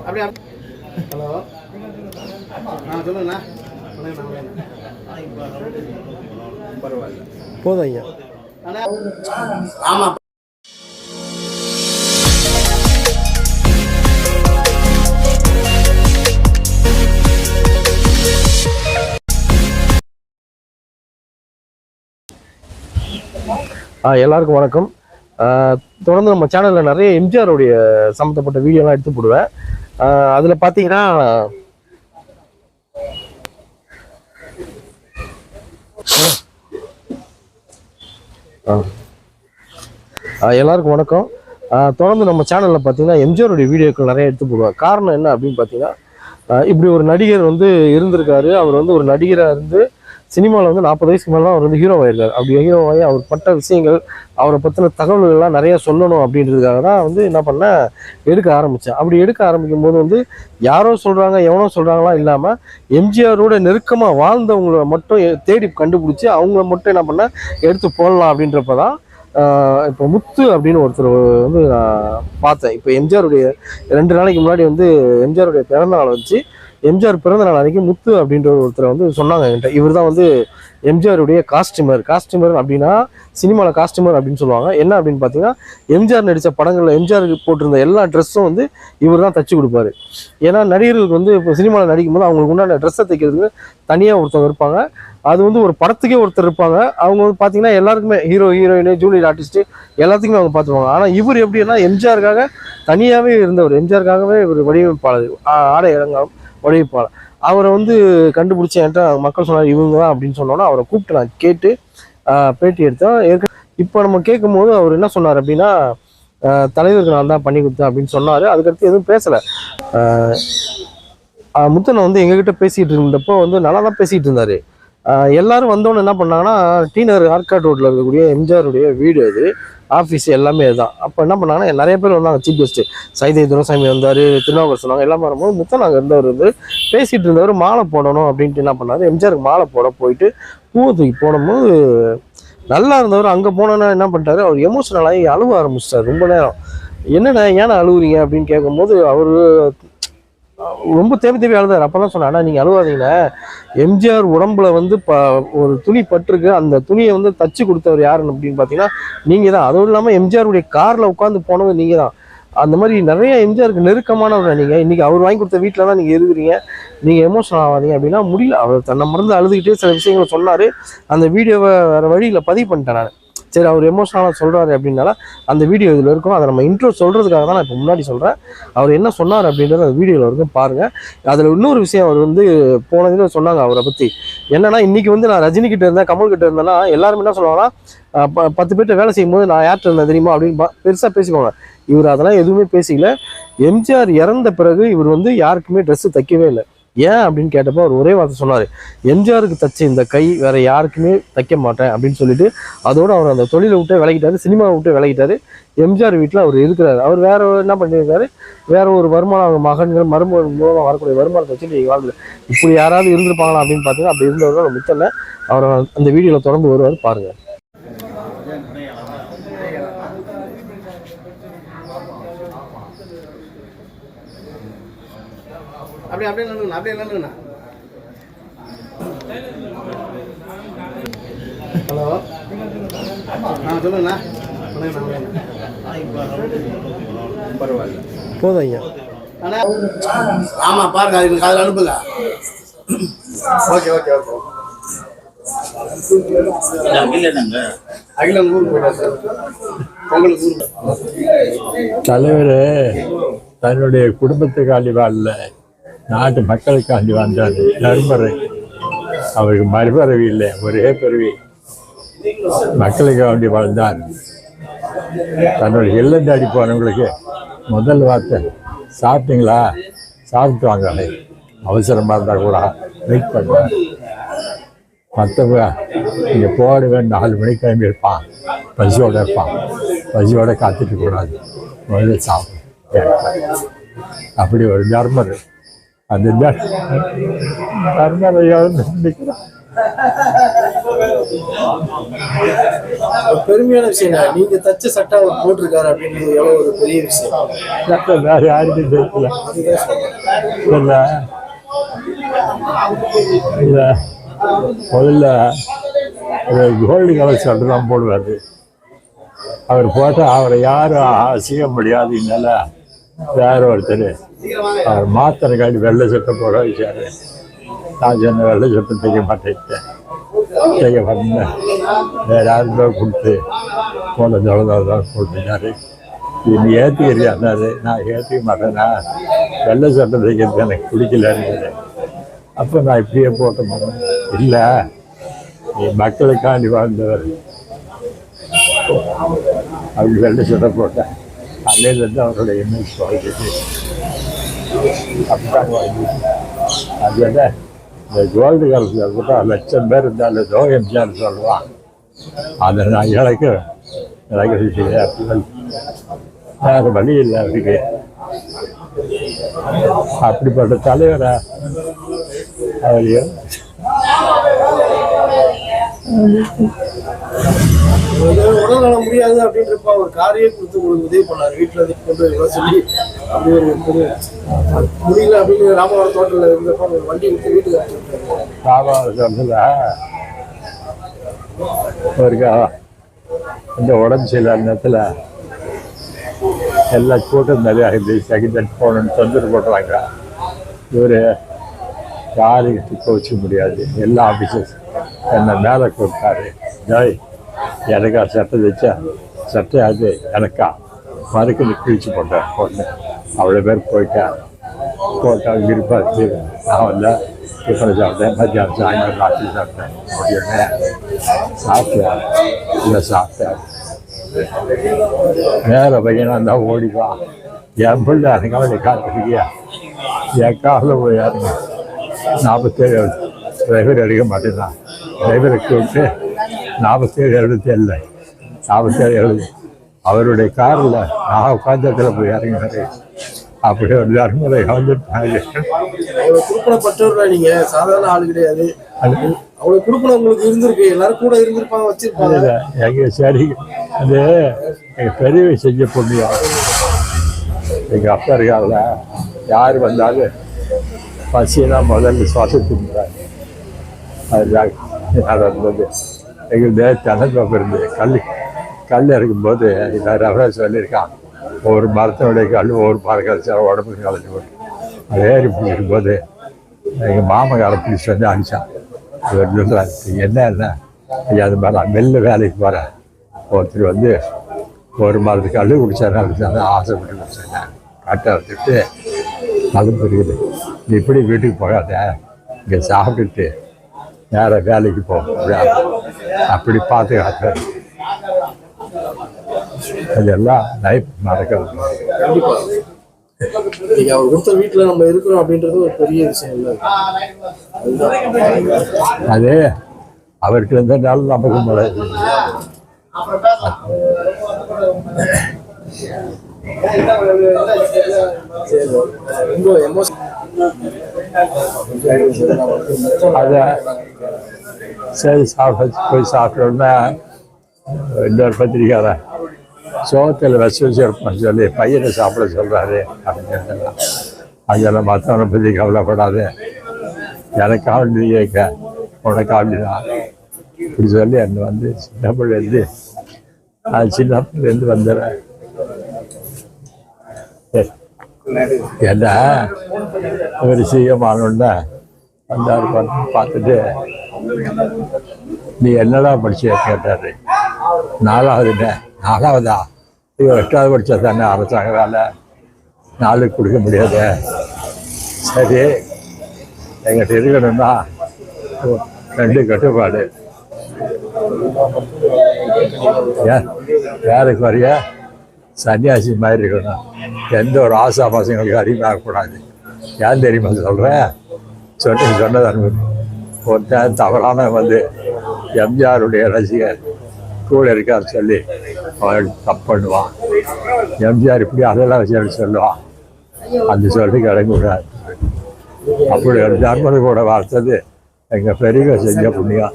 அப்படியே? ஹலோ. ஆ சொல்லுங்கண்ணா. பரவாயில்ல போதும் ஐயா. ஆமாம் எல்லாருக்கும் வணக்கம். தொடர்ந்து நம்ம சேனலில் நிறைய எம்ஜிஆருடைய சம்மந்தப்பட்ட வீடியோலாம் எடுத்து போடுவேன். அதில் பார்த்தீங்கன்னா ஆ. எல்லாருக்கும் வணக்கம். தொடர்ந்து நம்ம சேனலில் பார்த்தீங்கன்னா எம்ஜிஆருடைய வீடியோக்கள் நிறைய எடுத்து போடுவேன். காரணம் என்ன அப்படின்னு பார்த்தீங்கன்னா இப்படி ஒரு நடிகர் வந்து இருந்திருக்காரு. அவர் வந்து ஒரு நடிகராக இருந்து சினிமாவில் வந்து நாற்பது வயசுக்கு மேலே அவர் வந்து ஹீரோ ஆயிருக்காரு அப்படி ஹீரோ ஆகி அவர் பட்ட விஷயங்கள் அவரை பற்றின தகவல்கள்லாம் நிறையா சொல்லணும் அப்படின்றதுக்காக தான் வந்து என்ன பண்ணேன் எடுக்க ஆரம்பித்தேன் அப்படி எடுக்க ஆரம்பிக்கும் போது வந்து யாரோ சொல்கிறாங்க எவனோ சொல்கிறாங்களாம் இல்லாமல் எம்ஜிஆரோட நெருக்கமாக வாழ்ந்தவங்கள மட்டும் தேடி கண்டுபிடிச்சி அவங்கள மட்டும் என்ன பண்ணேன் எடுத்து போடலாம் அப்படின்றப்ப தான் இப்போ முத்து அப்படின்னு ஒருத்தர் வந்து நான் பார்த்தேன். இப்போ எம்ஜிஆருடைய ரெண்டு நாளைக்கு முன்னாடி வந்து எம்ஜிஆருடைய பிறந்த நாளை வச்சு எம்ஜிஆர் பிறந்த நாள் அன்னைக்கு முத்து அப்படின்ற ஒருத்தர் வந்து சொன்னாங்க என்கிட்ட. இவர் தான் வந்து எம்ஜிஆருடைய காஸ்டியூமர் காஸ்டியூமர் அப்படின்னா சினிமாவில் காஸ்டியூமர் அப்படின்னு சொல்லுவாங்க. என்ன அப்படின்னு பார்த்தீங்கன்னா எம்ஜிஆர் நடித்த படங்களில் எம்ஜிஆருக்கு போட்டிருந்த எல்லா ட்ரெஸ்ஸும் வந்து இவர் தான் தச்சு கொடுப்பாரு. ஏன்னா நடிகர்களுக்கு வந்து இப்போ சினிமாவில் நடிக்கும் போது அவங்களுக்கு உண்டான ட்ரெஸ்ஸை தைக்கிறதுக்கு தனியாக ஒருத்தவங்க இருப்பாங்க. அது வந்து ஒரு படத்துக்கே ஒருத்தர் இருப்பாங்க. அவங்க வந்து பார்த்தீங்கன்னா எல்லாருக்குமே ஹீரோ ஹீரோயின் ஜூனியர் ஆர்டிஸ்ட்டு எல்லாத்துக்குமே அவங்க பார்த்துருவாங்க. ஆனால் இவர் எப்படின்னா எம்ஜிஆருக்காக தனியாகவே இருந்தவர். எம்ஜிஆருக்காகவே இவர் வடிவமைப்பாளர் ஆடை இறங்காம் உழைப்பாளர் அவரை வந்து கண்டுபிடிச்சி என்கிட்ட மக்கள் சொன்னார் இவங்க தான் அப்படின்னு சொன்னோன்னா அவரை கூப்பிட்டு நான் கேட்டு பேட்டி எடுத்தேன். ஏற்க இப்போ நம்ம கேட்கும்போது அவர் என்ன சொன்னார் அப்படின்னா தலைவருக்கு நான் தான் பண்ணி கொடுத்தேன் அப்படின்னு சொன்னார். அதுக்கடுத்து எதுவும் பேசலை. முத்தனை வந்து எங்ககிட்ட பேசிகிட்டு இருந்தப்போ வந்து நல்லா தான் பேசிகிட்டு இருந்தார். எல்லாரும் வந்தோன்னு என்ன பண்ணாங்கன்னா டி நகர் ஆர்காட் ரோட்டில் இருக்கக்கூடிய எம்ஜிஆருடைய வீடு அது. ஆஃபீஸ் எல்லாமே இதுதான். அப்போ என்ன பண்ணாங்கன்னா நிறைய பேர் வந்தாங்க சீஃப் கெஸ்ட்டு சைதை துரசாமி வந்தார் திருநாவுக்கர் சொன்னாங்க எல்லாமே வரும்போது முத்தன் நாங்கள் இருந்தவர் வந்து பேசிகிட்டு இருந்தவர் மாலை போடணும் அப்படின்ட்டு என்ன பண்ணார் எம்ஜிஆருக்கு மாலை போட போயிட்டு பூவை தூக்கி போடும்போது நல்லா இருந்தவர். அங்கே போனோன்னா என்ன பண்ணிட்டாரு அவர் எமோஷனலாகி அழுவ ஆரம்பிச்சிட்டார் ரொம்ப நேரம். என்னடா ஏன்னா அழுவுறீங்க அப்படின்னு கேட்கும்போது அவர் ரொம்ப தேவை தேவை அழுதார் அப்போ தான் சொன்னேன் ஆனால் நீங்கள் அழுவாதீங்கண்ணே எம்ஜிஆர் உடம்புல வந்து ப ஒரு துணி பட்டிருக்கு. அந்த துணியை வந்து தச்சு கொடுத்தவர் யாருன்னு அப்படின்னு பார்த்தீங்கன்னா நீங்கள் தான். அதுவும் இல்லாமல் எம்ஜிஆருடைய காரில் உட்காந்து போனது நீங்கள் தான். அந்த மாதிரி நிறைய எம்ஜிஆருக்கு நெருக்கமானவர் நீங்கள் இன்றைக்கி அவர் வாங்கி கொடுத்த வீட்டில் தான் நீங்கள் இருக்கிறீங்க. நீங்கள் எமோஷனல் ஆகாதீங்க அப்படின்னா முடியல. அவர் தன்னை மறந்து அழுதுகிட்டே சில விஷயங்களை சொன்னார். அந்த வீடியோவை வேறு வழியில் பதிவு பண்ணிட்டேன் நான். சரி அவர் எமோஷனலாக சொல்கிறாரு அப்படின்னால அந்த வீடியோ இதில் இருக்கும் அதை நம்ம இன்ட்ரோ சொல்கிறதுக்காக தான் நான் இப்போ முன்னாடி சொல்கிறேன் அவர் என்ன சொன்னார் அப்படின்றது அந்த வீடியோவில் இருக்கும் பாருங்கள் அதில் இன்னொரு விஷயம் அவர் வந்து போனதில் சொன்னாங்க அவரை பற்றி என்னன்னா இன்றைக்கி வந்து நான் ரஜினி கிட்ட இருந்தேன் கமல் கிட்ட இருந்தேன்னா எல்லாரும் என்ன சொல்லுவாங்கன்னா ப- பத்து பேர்கிட்ட வேலை செய்யும்போது நான் யார்கிட்ட இருந்தேன் தெரியுமா? அப்படின்னு பெருசாக பேசிக்கோங்க பேசிக்குவாங்க. இவர் அதெல்லாம் எதுவுமே பேசிக்கல. எம்ஜிஆர் இறந்த பிறகு இவர் வந்து யாருக்குமே ட்ரெஸ்ஸு தைக்கவே இல்லை. ஏன் அப்படின்னு கேட்டப்போ அவர் ஒரே வார்த்தை சொன்னார். எம்ஜிஆருக்கு தச்ச இந்த கை வேற யாருக்குமே தைக்க மாட்டேன் அப்படின்னு சொல்லிட்டு அதோட அவர் அந்த தொழிலை விட்டு விலகிட்டாரு சினிமாவை விட்டு விலகிட்டாரு. எம்ஜிஆர் வீட்டில் அவர் இருக்கிறாரு. அவர் வேற ஒரு- என்ன பண்ணியிருக்காரு? வேற ஒரு வருமானம் அவங்க மகன்கள் மருமகன் மூலமாக வரக்கூடிய வருமானத்தை வச்சு நீங்கள் வாழ்ந்து இப்படி யாராவது இருந்திருப்பாங்களா அப்படின்னு பார்த்தீங்கன்னா அப்படி இருந்தவர்கள் தான் மித்தல அவர் அந்த வீடியோவில் தொடர்ந்து வருவார் பாருங்க. அப்படியே அப்படியே நின்றுங்கண்ணா அப்படியே நின்றுங்கண்ணா ஹலோ? ஆ சொல்லுங்கண்ணா. பரவாயில்ல போதும் ஐயா. அண்ணா ஆமாம் பாருங்க அதுக்கு அதில் அனுப்புங்க. Okay okay okay. அகிலன் ஊருக்கு போயிட்டா சார். பொங்கலுக்கு ஊருக்கு தலைவர் தன்னுடைய குடும்பத்துக்காண்டி வாழல நாட்டு மக்களுக்காண்டி வந்தார். தர்மரை அவருக்கு மறுபிறவி இல்லை. ஒரே பிறவி. மக்களுக்காண்டி வாழ்ந்தார் தன்னோட இல்லம் தேடி போனவங்களுக்கு முதல் வார்த்தை சாப்பிட்டீங்களா? சாப்பிட்டு வாங்க அவசரமாக இருந்தால் கூட வெயிட் பண்ணுவேன் மற்றவங்க இங்கே போடுவேன் நாலு மணிக்கு கிளம்பி இருப்பான். பசியோட இருப்பான். பசியோட காத்துட்டு கூடாது. முதல்ல சாப்பிடும் அப்படி ஒரு தர்மர் அந்த ஒரு பெருமையான விஷயம் நீங்க தச்ச சட்டை அவர் போட்டிருக்காரு அப்படின்றது எவ்வளவு ஒரு பெரிய விஷயம். சட்டம் வேற யாருக்கும் தெரியல. இல்ல. இல்ல. முதல்ல ஒரு கோல்டு கலர் சட்டை தான் போடுவார். அவர் போட்டால் அவரை யாரும் அசிக்க முடியாதுனால வேற ஒருத்தர் அவர் மாத்திரை காட்டி வெள்ளை சட்டை போட வச்சாரு. நான் சொன்ன வெள்ளை சட்டை தைக்க மாட்டேன். தைக்க பண்ணேன் வேற யாருக்கோ கொடுத்து போல ஜலதான் போட்டுட்டாரு. இது நீ ஏற்றுக்கிறியாரு நான் ஏற்றிக்க மாட்டேன்னா வெள்ளை சட்டை தைக்கிறது எனக்கு பிடிக்கலன்னு அப்போ நான் இப்படியே போட்ட மாட்டேன் இல்லை நீ மக்களுக்காண்டி வாழ்ந்தவர். அப்படி வெள்ளை சட்டை போட்டேன். காலையிலேருந்து அவரோட எண்ணம் வாழ்கிறது அப்படிதான் வாழ்ந்து அதனால இந்த கோல்டு காலத்தில் கூட லட்சம் பேர் இருந்தாலும் ஏதோ எம்ஜிஆர் சொல்லுவான் அதை நான் இழக்க இழக்க அப்படி வேறு வழி இல்லை அவருக்கு அப்படிப்பட்ட தலைவரை அவர் உடல்நலம் முடியாது அப்படின்றப்ப அவர் காரையே கொடுத்து உங்களுக்கு உதவி பண்ணார். வீட்டுல இருந்து கொண்டு போய் சொல்லி அப்படி ஒரு முடியல அப்படின்னு ராமவரம் தோட்டத்தில் இருந்தப்ப ஒரு வண்டி எடுத்து வீட்டுக்கு அனுப்பிச்சு விட்டாரு. சாபாசத்தில் இந்த உடம்பு சரியில்லாத நேரத்தில் எல்லா கூட்டம் நிறையா இது செகண்ட் போகணும்னு தொந்தரவு போட்டுறாங்க. இவர் யாருக்கு கோச்சிக்க முடியாது. எல்லா ஆஃபீஸர்ஸ் என்னை மேலே கொடுத்தாரு. ஜாய் எனக்கா சட்டை தைச்சா சட்டை அது எனக்கா? மறுக்கணி கிழிச்சு போட்டேன் பொண்ணு அவ்வளோ பேர் போயிட்டேன் போட்டால் விருப்பாச்சு நான் வந்து டிஃபன் சாப்பிட்டேன் மத்தியானம் சாயங்காலம் ராத்திரி சாப்பிட்டேன். அப்படியே சாப்பிட்டேன். இல்லை சாப்பிட்டேன். வேற பையனாக இருந்தால் ஓடிவான் என் பிள்ளை அதுக்காக நீ காத்திருக்கியா என் காலில் போய் யாருங்க நாற்பத்தேழு டிரைவர் அடிக்க மாட்டேங்கிறான் டிரைவரை கூப்பிட்டு நாற்பத்தேழு எழுபத்தி ஏழு நாற்பத்தேழு எழுபது. அவருடைய காரில் நான் உட்காந்த இடத்துல போய் இறங்கினாரு அப்படி ஒரு தர்மரை வந்துட்டாங்க குடுப்பனப்பட்டவர்களா நீங்க? சாதாரண ஆளு கிடையாது. அவ்வளவு குடுப்பனம் உங்களுக்கு இருந்திருக்கு. எல்லாரும் கூட இருந்திருப்பாங்க வச்சிருப்பாங்க. எங்க சரி அது எங்கள் பெரியவை செஞ்ச புண்ணியம். எங்கள் அப்பா இருக்காங்கள யார் வந்தாலும் பசினா முதல்ல சுவாசத்துங்கிறாங்க அதுதான் நடந்தது. எங்களுக்கு தென்னந்தோப்பு இருந்து கல் கல் இருக்கும்போது எல்லாரும் அவரே சொல்லியிருக்கான். ஒவ்வொரு மரத்தினுடைய கல் ஒவ்வொரு மரம் கழிச்சா உடம்புக்கு கலைஞ்சு போட்டு. அது ஏறி பிடிக்கும்போது எங்கள் மாமக்கார பிடிச்சி வந்து அடித்தான் இவர் என்ன என்ன ஐயா அது மாதிரி நான் மெல்ல வேலைக்கு போகிறேன் ஒருத்தர் வந்து ஒரு மரத்துக்கு கல் குடிச்சாரு அப்படிச்சாரு ஆசைப்பட்டு குடிச்சாங்க. கட்டை வச்சுட்டு அது இருக்குது நீ இப்படி வீட்டுக்கு போகாத. இங்கே சாப்பிட்டுட்டு நேராக வேலைக்கு போ. அப்படியா? அப்படி காட்டுறாரு. அதெல்லாம் லைஃப் நடக்கிறது இன்னைக்கு அவர் கொடுத்த வீட்டுல நம்ம இருக்கிறோம் அப்படின்றது ஒரு பெரிய விஷயம் இல்ல. அது அவருக்கு இருந்தனால நமக்கு முடியாது சரி. ரொம்ப எமோஷன் அதை சரி சாப்பிட்டு போய் சாப்பிட்ட இன்னொரு பத்திரிக்காரன் சோகத்தில் வச்சு வச்சிருப்போம் சொல்லி பையனை சாப்பிட சொல்கிறாரு அப்படின்னு அதெல்லாம் மற்றவனை பற்றி கவலைப்படாது. எனக்காக நீ கேட்க உனக்காக தான் இப்படி சொல்லி என்னை வந்து சின்ன பிள்ளைலேருந்து நான் சின்ன பிள்ளைலேருந்து வந்துடுறேன் என்ன? ஒரு சீக்கிரமானோடனே வந்தார் பார்த்துட்டு. நீ என்னடா படிச்சிய கேட்டாரு. நாலாவதுன்னு நாலாவதா? இவன் எட்டாவது படித்தா தானே அரசாங்க வேலை. நாளுக்கு கொடுக்க முடியாது. சரி. எங்கிட்ட இருக்கணும்னா ரெண்டு கட்டுப்பாடு. ஏன்? வேலைக்கு வரைய? சன்னியாசி மாதிரி இருக்கணும். எந்த ஒரு ஆசா பசங்களுக்கு அடிமையாகக்கூடாது ஏன் தெரியுமா சொல்கிறேன் சொன்ன சொன்னது அனுபவம் ஒருத்தன் தவறான வந்து எம்ஜிஆருடைய ரசிகர் கூட இருக்கார் சொல்லி அவள் தப்பு பண்ணுவான். எம்ஜிஆர் இப்படி அதெல்லாம் வச்சு சொல்லுவான். அந்த சொல்லுக்கு அடங்கக்கூடாது அப்படி ஒரு கூட வளர்த்தது எங்கள் பெரியவ செஞ்ச புண்ணியம்.